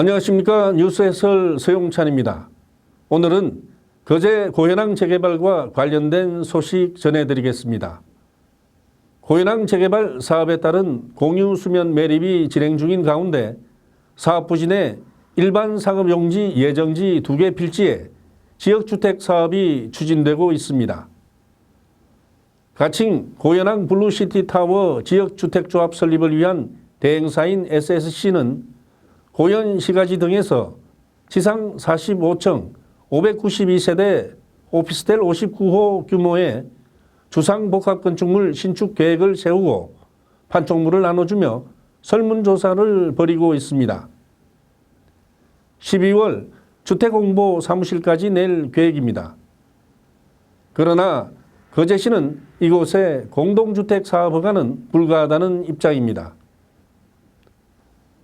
안녕하십니까 뉴스 해설 서용찬입니다. 오늘은 거제 고현항 재개발과 관련된 소식 전해드리겠습니다. 고현항 재개발 사업에 따른 공유 수면 매립이 진행 중인 가운데 사업 부진에 일반 상업 용지 예정지 두 개 필지에 지역주택 사업이 추진되고 있습니다. 가칭 고현항 블루시티 타워 지역주택조합 설립을 위한 대행사인 SSC는 고현 시가지 등에서 지상 45층 592세대 오피스텔 59호 규모의 주상복합 건축물 신축 계획을 세우고 판촉물을 나눠주며 설문조사를 벌이고 있습니다. 12월 주택홍보 사무실까지 낼 계획입니다. 그러나 거제시는 이곳에 공동주택 사업 허가는 불가하다는 입장입니다.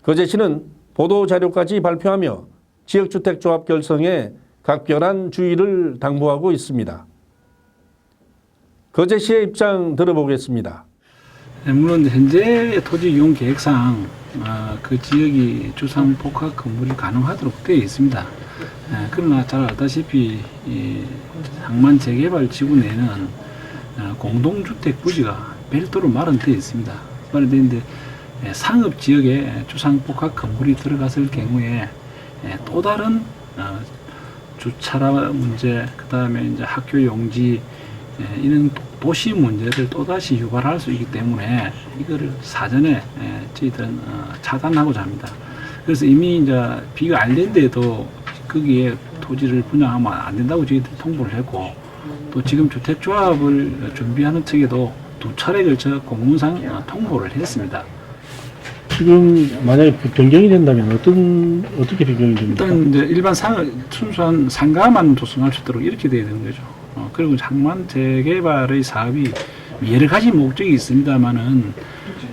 거제시는 보도 자료까지 발표하며 지역주택조합 결성에 각별한 주의를 당부하고 있습니다. 거제 시의 입장 들어보겠습니다. 네, 물론 현재 토지 이용 계획상 어, 그 지역이 주상 복합 건물이 가능하도록 되어 있습니다. 예, 그러나 잘 알다시피 이 상만 재개발 지구 내는 어, 공동주택 부지가 별도로 마련되어 있습니다. 예, 상업 지역에 주상 복합 건물이 들어갔을 경우에 예, 또 다른 어, 주차라 문제, 그 다음에 이제 학교 용지 예, 이런 도- 도시 문제를 또 다시 유발할 수 있기 때문에 이거를 사전에 예, 저희들은 어, 차단하고자 합니다. 그래서 이미 이제 비가 알랜드에도 거기에 토지를 분양하면 안 된다고 저희들이 통보를 했고 또 지금 주택조합을 준비하는 측에도 두 차례 걸쳐 공문상 어, 통보를 했습니다. 지금 만약에 그 변경이 된다면 어떤 어떻게 변경이 됩니까? 일단 이제 일반 상, 순수한 상가만 조성할 수 있도록 이렇게 돼야 되는 거죠. 어, 그리고 장만 재개발의 사업이 여러 가지 목적이 있습니다만은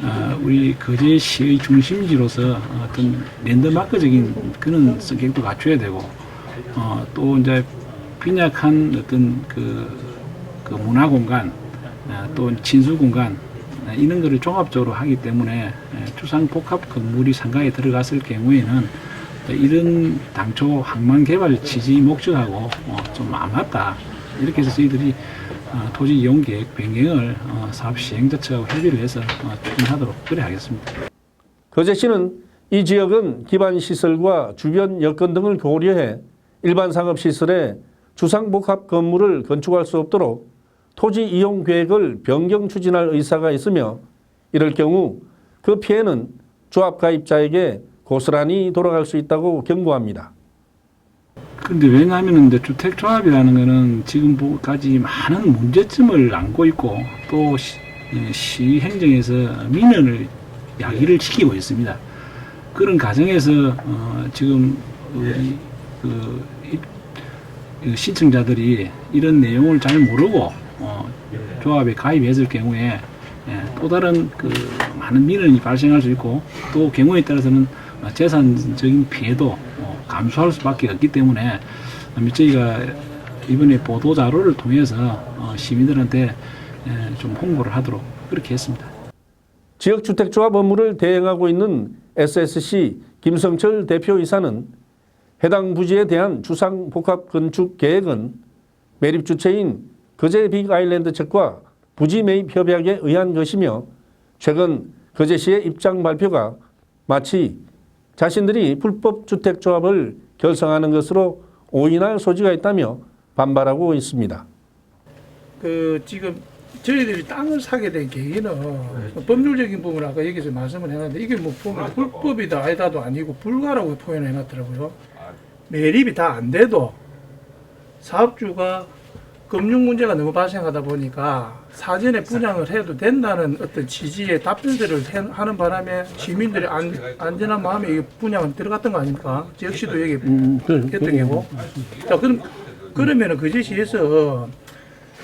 어, 우리 거제시의 중심지로서 어떤 랜드마크적인 그런 성격도 갖춰야 되고 어, 또 이제 빈약한 어떤 그, 그 문화 공간 어, 또 친수 공간 어, 이런 거를 종합적으로 하기 때문에 에, 주상 복합 건물이 상가에 들어갔을 경우에는 이런 당초 항만 개발 취지 목적하고 어, 좀안 맞다. 이렇게 해서 저희들이 어, 토지 이용 계획 변경을 어, 사업 시행자 측하고 협의를 해서 어, 추진하도록 그래 하겠습니다. 거제시는 이 지역은 기반 시설과 주변 여건 등을 고려해 일반 상업 시설에 주상복합 건물을 건축할 수 없도록 토지 이용 계획을 변경 추진할 의사가 있으며 이럴 경우 그 피해는 조합 가입자에게 고스란히 돌아갈 수 있다고 경고합니다. 근데 왜냐하면 주택조합이라는 거는 지금까지 많은 문제점을 안고 있고 또 시, 예, 시행정에서 민원을 야기를 시키고 있습니다. 그런 과정에서 어, 지금 우리 그 이- 이 신청자들이 이런 내용을 잘 모르고 어, 조합에 가입했을 경우에 예, 또 다른 그 많은 민원이 발생할 수 있고 또 경우에 따라서는 어, 재산적인 피해도 어, 감수할 수밖에 없기 때문에 어, 저희가 이번에 보도 자료를 통해서 어, 시민들한테 예, 좀 홍보를 하도록 그렇게 했습니다. 지역주택조합 업무를 대행하고 있는 SSC 김성철 대표이사는 해당 부지에 대한 주상복합 건축 계획은 매립 주체인 거제 빅 아일랜드 측과 부지 매입 협약에 의한 것이며 최근 거제 시의 입장 발표가 마치 자신들이 불법 주택조합을 결성하는 것으로 오인할 소지가 있다며 반발하고 있습니다. 그 지금 저희들이 땅을 사게 된 계기는 법률적인 부분을 아까 여기서 말씀을 해놨는데 이게 뭐 보면 불법이다 아니다도 아니고 불가라고 표현해 놨더라고요. 매립이 다 안 돼도 사업주가 금융 문제가 너무 발생하다 보니까 사전에 분양을 해도 된다는 어떤 취지의 답변들을 해- 하는 바람에 시민들이 안, 안전한 마음에 이 분양을 들어갔던 거 아닙니까? 지역시도 여기 음, 그, 했던 게고. 자, 그럼 그러면은 그 제시에서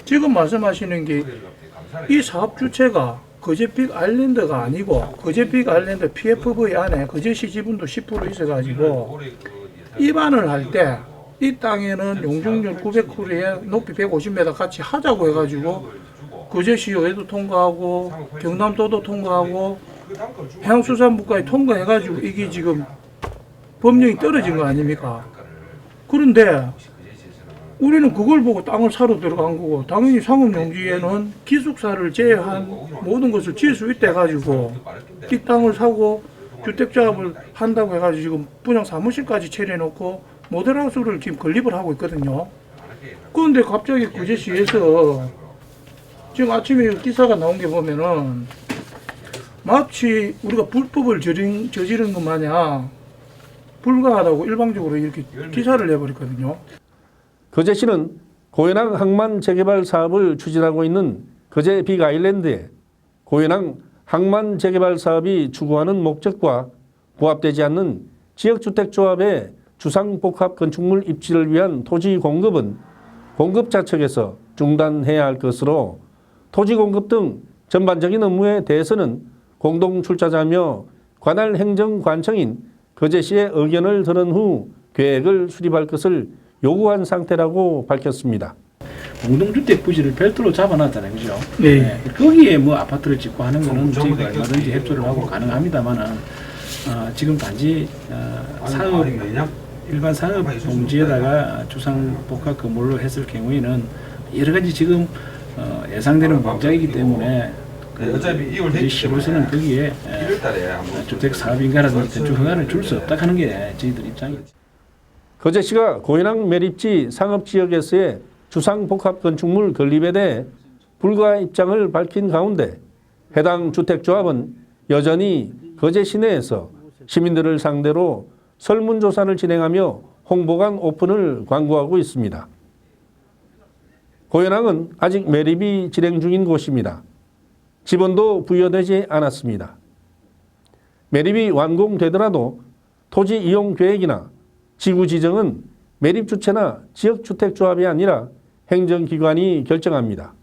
지금 말씀하시는 게 이 사업 주체가 거제빅 아일랜드가 아니고 거제빅 아일랜드 PFV 안에 거제시 지분도 10% 있어가지고 입안을 할 때 이 땅에는 용적률 900km에 높이 150m 같이 하자고 해가지고 거제시의회도 통과하고 경남도도 통과하고 해양수산부까지 통과해가지고 이게 지금 법령이 떨어진 거 아닙니까? 그런데 우리는 그걸 보고 땅을 사러 들어간 거고 당연히 상업용지에는 기숙사를 제외한 모든 것을 지을 수 있다 해가지고 이 땅을 사고 주택조합을 한다고 해가지고 지금 분양 사무실까지 차려놓고 모델하우스를 지금 건립을 하고 있거든요. 그런데 갑자기 구제시에서 지금 아침에 기사가 나온 게 보면은 마치 우리가 불법을 저지른, 저지른 것 마냥 불가하다고 일방적으로 이렇게 기사를 내버렸거든요. 거제시는 고현항 항만 재개발 사업을 추진하고 있는 거제 빅 아일랜드에 고현항 항만 재개발 사업이 추구하는 목적과 부합되지 않는 지역주택조합의 주상복합 건축물 입지를 위한 토지 공급은 공급자 측에서 중단해야 할 것으로 토지 공급 등 전반적인 업무에 대해서는 공동 출자자며 관할 행정관청인 거제시의 의견을 들은 후 계획을 수립할 것을 요구한 상태라고 밝혔습니다. 공동주택 부지를 별도로 잡아놨잖아요, 그죠? 네. 거기에 뭐 아파트를 짓고 하는 거는 저희가 얼마든지 협조를 하고 가능합니다만은 어, 지금 단지 어, 사업 일반 상업 용지에다가 주상 복합 건물로 했을 경우에는 여러 가지 지금 어, 예상되는 문제이기 때문에 네, 어차피 이월 그 했기 시로서는 거기에 에, 1월달에 한번 주택 사업인가라든지 건축 허가를 줄 수 없다 하는 게 저희들 입장이죠. 거제시가 고현항 매립지 상업지역에서의 주상복합 건축물 건립에 대해 불가 입장을 밝힌 가운데 해당 주택조합은 여전히 거제 시내에서 시민들을 상대로 설문조사를 진행하며 홍보관 오픈을 광고하고 있습니다. 고현항은 아직 매립이 진행 중인 곳입니다. 지번도 부여되지 않았습니다. 매립이 완공되더라도 토지 이용 계획이나 지구 지정은 매립 주체나 지역 주택 조합이 아니라 행정기관이 결정합니다.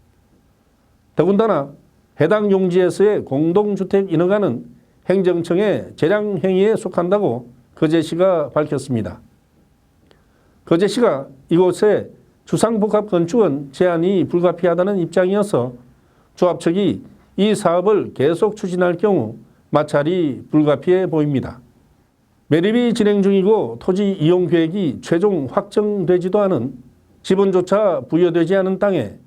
더군다나 해당 용지에서의 공동주택 인허가는 행정청의 재량 행위에 속한다고 거제 시가 밝혔습니다. 거제 시가 이곳에 주상복합 건축은 제한이 불가피하다는 입장이어서 조합 측이 이 사업을 계속 추진할 경우 마찰이 불가피해 보입니다. 매립이 진행 중이고 토지 이용 계획이 최종 확정되지도 않은 지분조차 부여되지 않은 땅에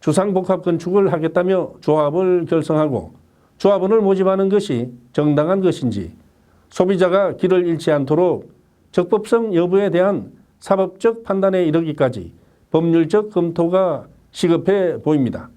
주상복합 건축을 하겠다며 조합을 결성하고 조합원을 모집하는 것이 정당한 것인지 소비자가 길을 잃지 않도록 적법성 여부에 대한 사법적 판단에 이르기까지 법률적 검토가 시급해 보입니다.